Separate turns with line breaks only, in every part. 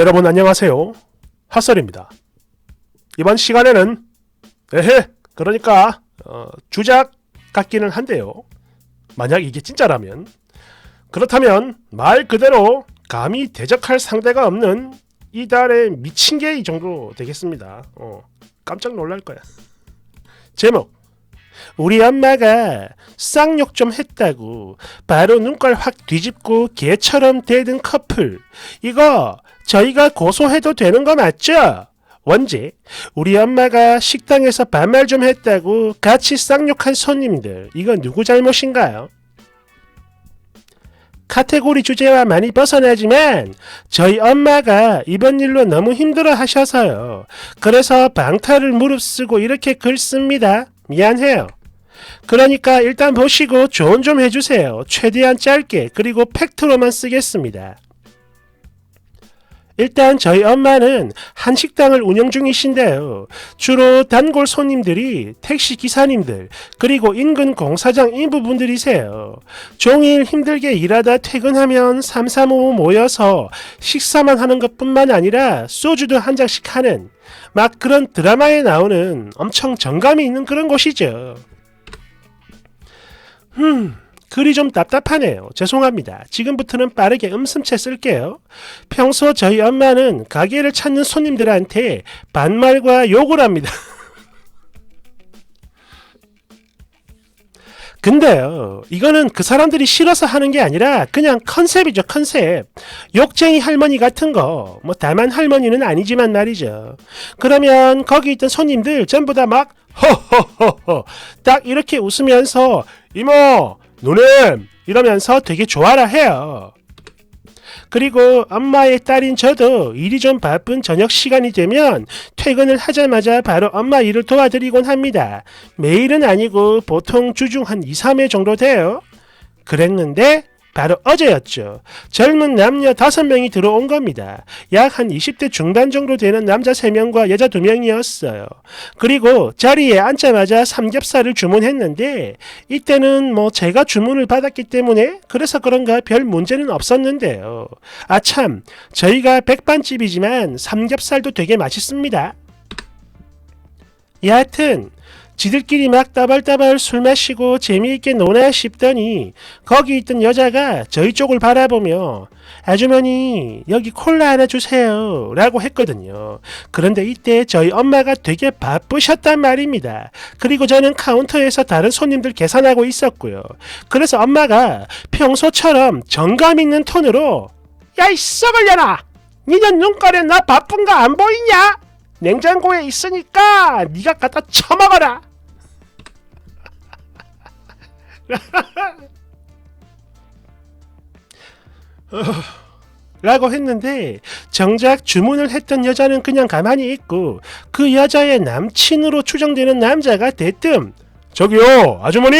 여러분 안녕하세요. 핫설입니다. 이번 시간에는 에헤 그러니까 어, 주작 같기는 한데요. 만약 이게 진짜라면 그렇다면 말 그대로 감히 대적할 상대가 없는 이달의 미친 게이 정도 되겠습니다. 어, 깜짝 놀랄 거야. 제목 우리 엄마가 쌍욕 좀 했다고 바로 눈깔 확 뒤집고 개처럼 대든 커플 이거 저희가 고소해도 되는 거 맞죠? 원제 우리 엄마가 식당에서 반말 좀 했다고 같이 쌍욕한 손님들 이거 누구 잘못인가요? 카테고리 주제와 많이 벗어나지만 저희 엄마가 이번 일로 너무 힘들어 하셔서요. 그래서 방탈을 무릅쓰고 이렇게 글 씁니다. 미안해요. 그러니까 일단 보시고 조언 좀 해주세요. 최대한 짧게 그리고 팩트로만 쓰겠습니다. 일단 저희 엄마는 한식당을 운영 중이신데요. 주로 단골 손님들이 택시 기사님들 그리고 인근 공사장 인부분들이세요. 종일 힘들게 일하다 퇴근하면 삼삼오오 모여서 식사만 하는 것뿐만 아니라 소주도 한 잔씩 하는 막 그런 드라마에 나오는 엄청 정감이 있는 그런 곳이죠. 음, 글이 좀 답답하네요. 죄송합니다. 지금부터는 빠르게 음슴체 쓸게요. 평소 저희 엄마는 가게를 찾는 손님들한테 반말과 욕을 합니다. 근데요, 이거는 그 사람들이 싫어서 하는 게 아니라 그냥 컨셉이죠, 컨셉. 욕쟁이 할머니 같은 거. 뭐 다만 할머니는 아니지만 말이죠. 그러면 거기 있던 손님들 전부 다 막 허허허허 딱 이렇게 웃으면서 이모, 누님 이러면서 되게 좋아라 해요. 그리고 엄마의 딸인 저도 일이 좀 바쁜 저녁 시간이 되면 퇴근을 하자마자 바로 엄마 일을 도와드리곤 합니다. 매일은 아니고 보통 주중 한 2, 3회 정도 돼요. 그랬는데 바로 어제였죠. 젊은 남녀 5명이 들어온 겁니다. 약 한 20대 중반 정도 되는 남자 3명과 여자 2명이었어요. 그리고 자리에 앉자마자 삼겹살을 주문했는데 이때는 뭐 제가 주문을 받았기 때문에 그래서 그런가 별 문제는 없었는데요. 아 참, 저희가 백반집이지만 삼겹살도 되게 맛있습니다. 여하튼 지들끼리 막 따발따발 술 마시고 재미있게 노나 싶더니 거기 있던 여자가 저희 쪽을 바라보며 아주머니 여기 콜라 하나 주세요 라고 했거든요. 그런데 이때 저희 엄마가 되게 바쁘셨단 말입니다. 그리고 저는 카운터에서 다른 손님들 계산하고 있었고요. 그래서 엄마가 평소처럼 정감 있는 톤으로 야이 썩을려나 니는 눈깔에 나 바쁜 거안 보이냐? 냉장고에 있으니까 네가 갖다 처먹어라. 라고 했는데 정작 주문을 했던 여자는 그냥 가만히 있고 그 여자의 남친으로 추정되는 남자가 대뜸 저기요 아주머니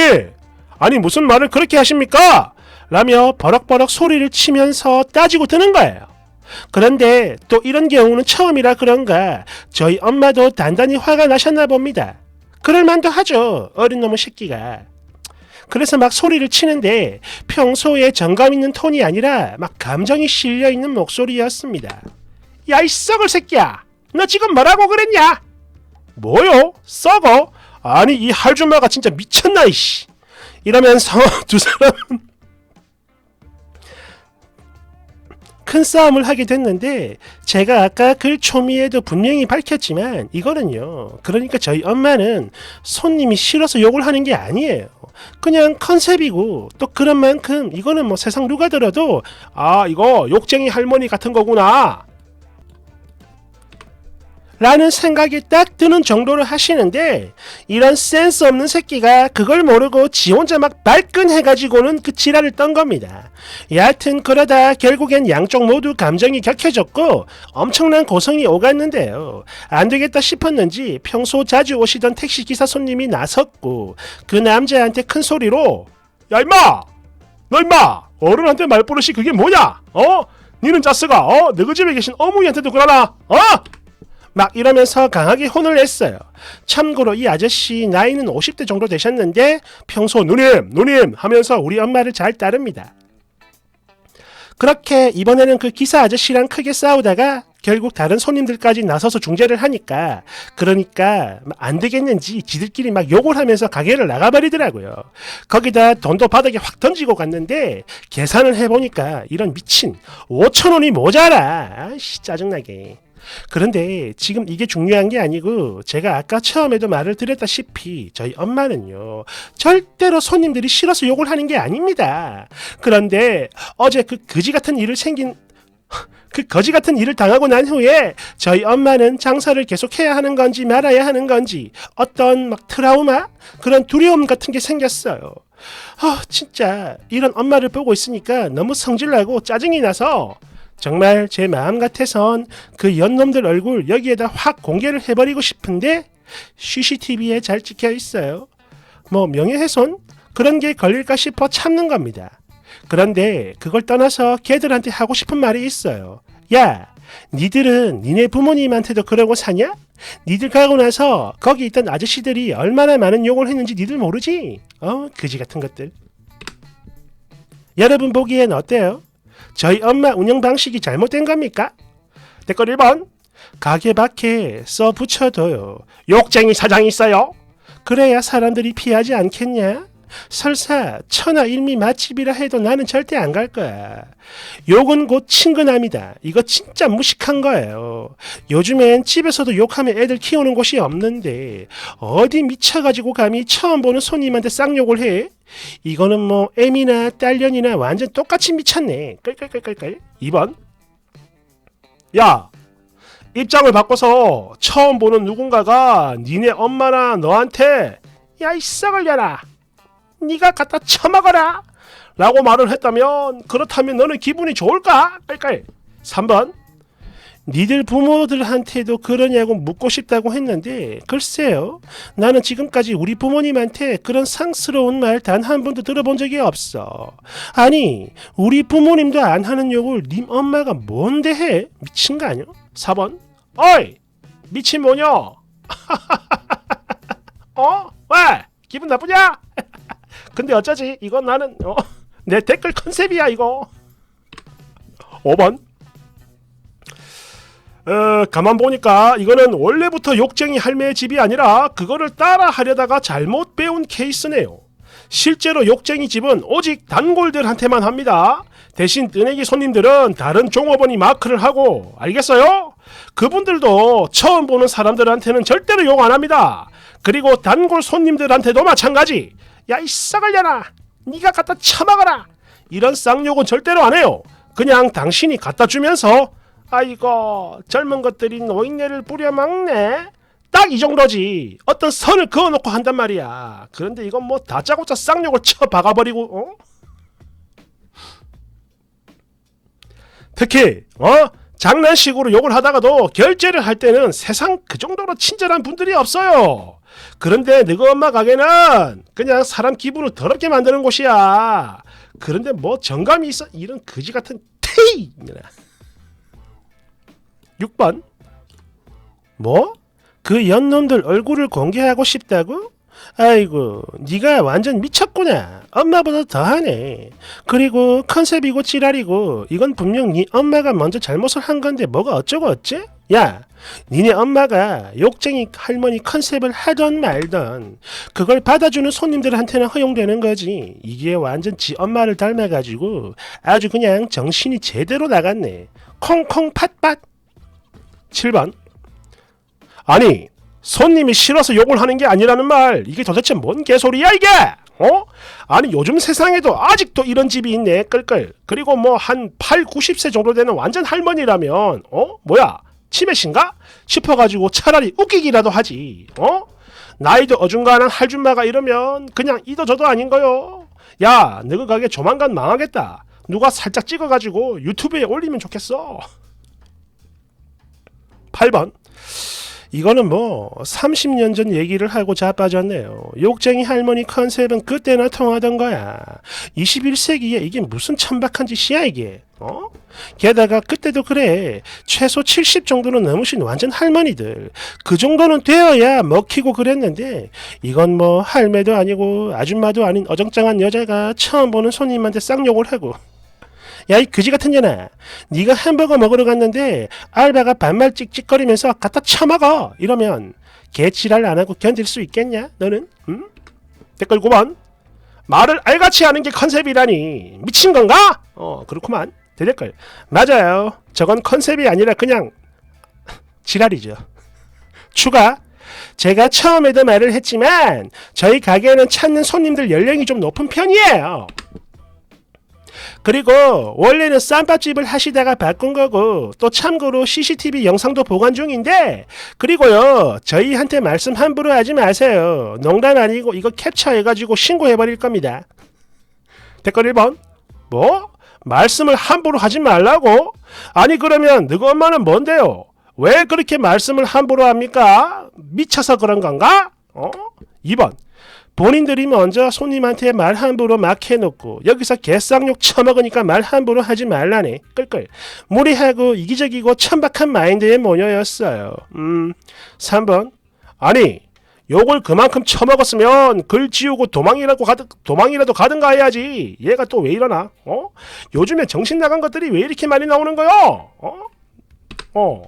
아니 무슨 말을 그렇게 하십니까? 라며 버럭버럭 소리를 치면서 따지고 드는 거예요. 그런데 또 이런 경우는 처음이라 그런가 저희 엄마도 단단히 화가 나셨나 봅니다. 그럴 만도 하죠. 어린 놈의 새끼가. 그래서 막 소리를 치는데 평소에 정감 있는 톤이 아니라 막 감정이 실려 있는 목소리였습니다. 야 이 썩을 새끼야. 너 지금 뭐라고 그랬냐? 뭐요? 썩어? 아니 이 할줌마가 진짜 미쳤나 이씨. 이러면서 두 사람은 큰 싸움을 하게 됐는데 제가 아까 글 초미에도 분명히 밝혔지만 이거는요. 그러니까 저희 엄마는 손님이 싫어서 욕을 하는 게 아니에요. 그냥 컨셉이고 또 그런 만큼 이거는 뭐 세상 누가 들어도 아 이거 욕쟁이 할머니 같은 거구나 라는 생각이 딱 드는 정도로 하시는데 이런 센스 없는 새끼가 그걸 모르고 지 혼자 막 발끈해가지고는 그 지랄을 떤 겁니다. 여하튼 그러다 결국엔 양쪽 모두 감정이 격해졌고 엄청난 고성이 오갔는데요. 안 되겠다 싶었는지 평소 자주 오시던 택시 기사 손님이 나섰고 그 남자한테 큰 소리로 야 임마 너 임마 어른한테 말버릇이 그게 뭐냐 어? 니는 자스가 어? 너희 집에 계신 어머니한테도 그러나 어? 막 이러면서 강하게 혼을 냈어요. 참고로 이 아저씨 나이는 50대 정도 되셨는데 평소 누님 누님 하면서 우리 엄마를 잘 따릅니다. 그렇게 이번에는 그 기사 아저씨랑 크게 싸우다가 결국 다른 손님들까지 나서서 중재를 하니까 그러니까 안 되겠는지 지들끼리 막 욕을 하면서 가게를 나가버리더라고요. 거기다 돈도 바닥에 확 던지고 갔는데 계산을 해보니까 이런 미친 5천 원이 모자라. 아이씨 짜증나게. 그런데 지금 이게 중요한 게 아니고 제가 아까 처음에도 말을 드렸다시피 저희 엄마는요 절대로 손님들이 싫어서 욕을 하는 게 아닙니다. 그런데 어제 그 거지 같은 일을 생긴 그 거지 같은 일을 당하고 난 후에 저희 엄마는 장사를 계속해야 하는 건지 말아야 하는 건지 어떤 막 트라우마 그런 두려움 같은 게 생겼어요. 아 진짜 이런 엄마를 보고 있으니까 너무 성질나고 짜증이 나서 정말 제 마음 같아선 그 연놈들 얼굴 여기에다 확 공개를 해버리고 싶은데 CCTV에 잘 찍혀 있어요. 뭐 명예훼손 그런 게 걸릴까 싶어 참는 겁니다. 그런데 그걸 떠나서 걔들한테 하고 싶은 말이 있어요. 야, 니들은 니네 부모님한테도 그러고 사냐? 니들 가고 나서 거기 있던 아저씨들이 얼마나 많은 욕을 했는지 니들 모르지? 어, 그지 같은 것들. 여러분 보기엔 어때요? 저희 엄마 운영 방식이 잘못된 겁니까? 댓글 1번. 가게 밖에 써 붙여둬요. 욕쟁이 사장 있어요? 그래야 사람들이 피하지 않겠냐? 설사 천하 일미 맛집이라 해도 나는 절대 안 갈 거야. 욕은 곧 친근함이다. 이거 진짜 무식한 거예요. 요즘엔 집에서도 욕하면 애들 키우는 곳이 없는데 어디 미쳐가지고 감히 처음 보는 손님한테 쌍욕을 해? 이거는 뭐 애미나 딸년이나 완전 똑같이 미쳤네. 끌끌끌끌끌. 2번. 야, 입장을 바꿔서 처음 보는 누군가가 니네 엄마나 너한테 야 이 썩을 려라 네가 갖다 처먹어라 라고 말을 했다면 그렇다면 너는 기분이 좋을까? 깔깔 3번 니들 부모들한테도 그러냐고 묻고 싶다고 했는데 글쎄요 나는 지금까지 우리 부모님한테 그런 상스러운 말 단 한 번도 들어본 적이 없어 아니 우리 부모님도 안 하는 욕을 님 엄마가 뭔데 해 미친 거 아니야? 4번 어이 미친 뭐냐 어? 왜? 기분 나쁘냐? 근데 어쩌지? 이건 나는 어, 내 댓글 컨셉이야 이거. 5번. 어, 가만 보니까 이거는 원래부터 욕쟁이 할매의 집이 아니라 그거를 따라 하려다가 잘못 배운 케이스네요. 실제로 욕쟁이 집은 오직 단골들한테만 합니다. 대신 뜨내기 손님들은 다른 종업원이 마크를 하고 알겠어요? 그분들도 처음 보는 사람들한테는 절대로 욕 안 합니다. 그리고 단골 손님들한테도 마찬가지. 야이 썩을려나 네가 갖다 처먹어라. 이런 쌍욕은 절대로 안 해요. 그냥 당신이 갖다 주면서 아이고 젊은 것들이 노인네를 부려먹네. 딱 이 정도지. 어떤 선을 그어놓고 한단 말이야. 그런데 이건 뭐 다짜고짜 쌍욕을 쳐 박아버리고 어? 특히 어? 장난식으로 욕을 하다가도 결제를 할 때는 세상 그 정도로 친절한 분들이 없어요 그런데 너희 엄마 가게는 그냥 사람 기분을 더럽게 만드는 곳이야. 그런데 뭐 정감이 있어? 이런 거지 같은 테이! 6번 뭐? 그 연놈들 얼굴을 공개하고 싶다고? 아이고 네가 완전 미쳤구나 엄마보다 더하네 그리고 컨셉이고 지랄이고 이건 분명 네 엄마가 먼저 잘못을 한 건데 뭐가 어쩌고 어째? 야 니네 엄마가 욕쟁이 할머니 컨셉을 하던 말던 그걸 받아주는 손님들한테는 허용되는 거지. 이게 완전 지 엄마를 닮아가지고 아주 그냥 정신이 제대로 나갔네. 콩콩 팥팥. 7번. 아니 손님이 싫어서 욕을 하는 게 아니라는 말. 이게 도대체 뭔 개소리야 이게? 어? 아니 요즘 세상에도 아직도 이런 집이 있네 끌끌. 그리고 뭐 한 8, 90세 정도 되는 완전 할머니라면 어? 뭐야 치매신가? 싶어가지고 차라리 웃기기라도 하지. 어? 나이도 어중간한 할줌마가 이러면 그냥 이도 저도 아닌 거요. 야 너그 가게 조만간 망하겠다. 누가 살짝 찍어가지고 유튜브에 올리면 좋겠어. 8번 이거는 뭐 30년 전 얘기를 하고 자빠졌네요. 욕쟁이 할머니 컨셉은 그때나 통하던 거야. 21세기에 이게 무슨 천박한 짓이야 이게. 어? 게다가 그때도 그래. 최소 70 정도는 넘으신 완전 할머니들. 그 정도는 되어야 먹히고 그랬는데 이건 뭐 할매도 아니고 아줌마도 아닌 어정쩡한 여자가 처음 보는 손님한테 쌍욕을 하고 야 이 그지 같은 년아 네가 햄버거 먹으러 갔는데 알바가 반말 찍찍거리면서 갖다 쳐먹어 이러면 개치랄 안 하고 견딜 수 있겠냐 너는? 응? 댓글 9번 말을 알같이 하는 게 컨셉이라니 미친 건가? 어 그렇구만 대댓글 맞아요 저건 컨셉이 아니라 그냥 지랄이죠 추가 제가 처음에도 말을 했지만 저희 가게는 찾는 손님들 연령이 좀 높은 편이에요. 그리고 원래는 쌈밥집을 하시다가 바꾼 거고 또 참고로 CCTV 영상도 보관 중인데 그리고요 저희한테 말씀 함부로 하지 마세요. 농담 아니고 이거 캡처해가지고 신고해버릴 겁니다. 댓글 1번 뭐? 말씀을 함부로 하지 말라고? 아니 그러면 너희 엄마는 뭔데요? 왜 그렇게 말씀을 함부로 합니까? 미쳐서 그런 건가? 어? 2번. 본인들이 먼저 손님한테 말 함부로 막 해놓고 여기서 개쌍욕 처먹으니까 말 함부로 하지 말라네. 끌끌. 무리하고 이기적이고 천박한 마인드의 모녀였어요. 음. 3번. 아니 욕을 그만큼 처먹었으면 글 지우고 도망이라도 가든 도망이라도 가든가 해야지. 얘가 또 왜 이러나? 어? 요즘에 정신 나간 것들이 왜 이렇게 많이 나오는 거요? 어? 어.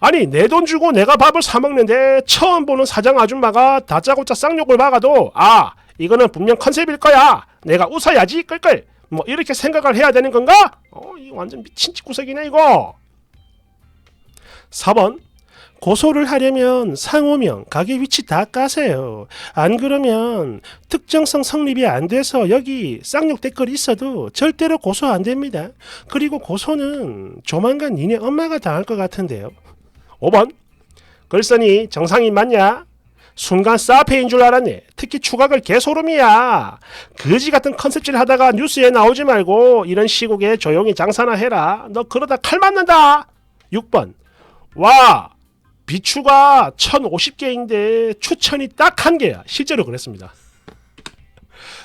아니 내 돈 주고 내가 밥을 사 먹는데 처음 보는 사장 아줌마가 다짜고짜 쌍욕을 박아도 아 이거는 분명 컨셉일 거야 내가 웃어야지 끌끌 뭐 이렇게 생각을 해야 되는 건가? 어 이거 완전 미친 짓구석이네 이거 4번 고소를 하려면 상호명, 가게 위치 다 까세요. 안 그러면 특정성 성립이 안 돼서 여기 쌍욕 댓글이 있어도 절대로 고소 안 됩니다. 그리고 고소는 조만간 니네 엄마가 당할 것 같은데요. 5번 글쓴이 정상인 맞냐? 순간 사페인 줄 알았네. 특히 추각을 개소름이야. 거지 같은 컨셉질 하다가 뉴스에 나오지 말고 이런 시국에 조용히 장사나 해라. 너 그러다 칼 맞는다. 6번 와 비추가 1050개인데 추천이 딱 한 개야. 실제로 그랬습니다.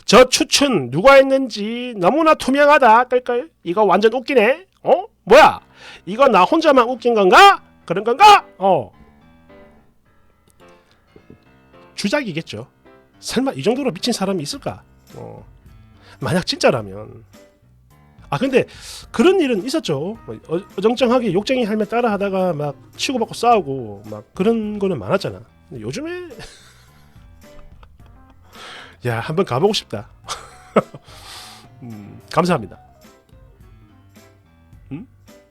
저 추천 누가 했는지 너무나 투명하다. 깔깔. 이거 완전 웃기네. 어? 뭐야? 이거 나 혼자만 웃긴 건가? 그런 건가? 어. 주작이겠죠. 설마 이 정도로 미친 사람이 있을까? 어. 만약 진짜라면. 아 근데 그런 일은 있었죠. 뭐 어, 어정쩡하게 욕쟁이 할매 따라 하다가 막 치고받고 싸우고 막 그런 거는 많았잖아. 요즘에 야 한번 가보고 싶다. 음, 감사합니다.